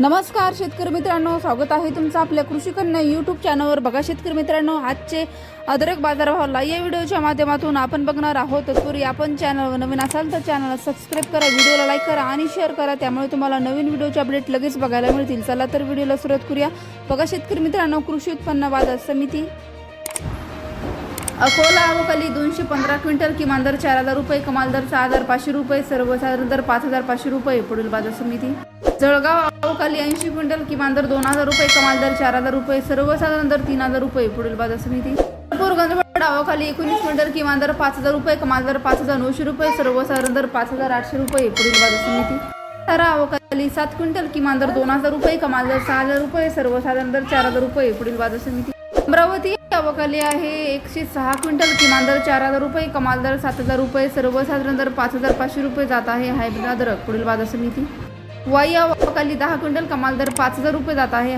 नमस्कार शेतकरी मित्रांनो. स्वागत आहे तुमचं आपल्या कृषी कन्या यूट्यूब चॅनलवर बघा शेतकरी मित्रांनो आजचे अदरक बाजारभावाला या व्हिडिओच्या माध्यमातून आपण बघणार आहोत. तत्पूर्वी आपण चॅनलवर नवीन असाल तर चॅनलला सबस्क्राईब करा व्हिडिओला लाईक करा आणि शेअर करा. त्यामुळे तुम्हाला नवीन व्हिडिओचे अपडेट लगेच बघायला मिळतील. चला तर व्हिडिओला सुरुवात करूया. बघा शेतकरी मित्रांनो कृषी उत्पन्न बाजार समिती. अकोला अवकाली दोनशे पंधरा क्विंटल किमान दर चार हजार रुपये कमाल दर सहा हजार पाचशे रुपये सर्वसाधारण दर पाच हजार पाचशे रुपये पुढील बाजार समिती. जळगाव अवकाली ऐंशी क्विंटल किमान दर दोन हजार रुपये कमाल दर चार हजार रुपये सर्वसाधारण दर तीन हजार रुपये पुढील बाजार समिती. गंजवड अवकाली एकोणीस क्विंटल किमान दर पाच हजार रुपये कमाल दर पाच हजार नऊशे रुपये सर्वसाधारण दर पाच हजार आठशे रुपये पुढील बाजार समिती. तारा अवकाली सात क्विंटल किमान दर दोन हजार रुपये कमाल दर सहा हजार रुपये सर्वसाधारण दर चार हजार रुपये पुढील बाजार समिती. अमरावती अवकाली आहे एकशे सहा क्विंटल किमान दर चार हजार रुपये कमाल दर सात हजार रुपये सर्वसाधारण दर पाच हजार पाचशे रुपये जात आहे हायब्रिड अदरक पुढील बाजार समिती. वाई अवकाली दहा क्विंटल कमाल दर पाच हजार रुपये जात आहे.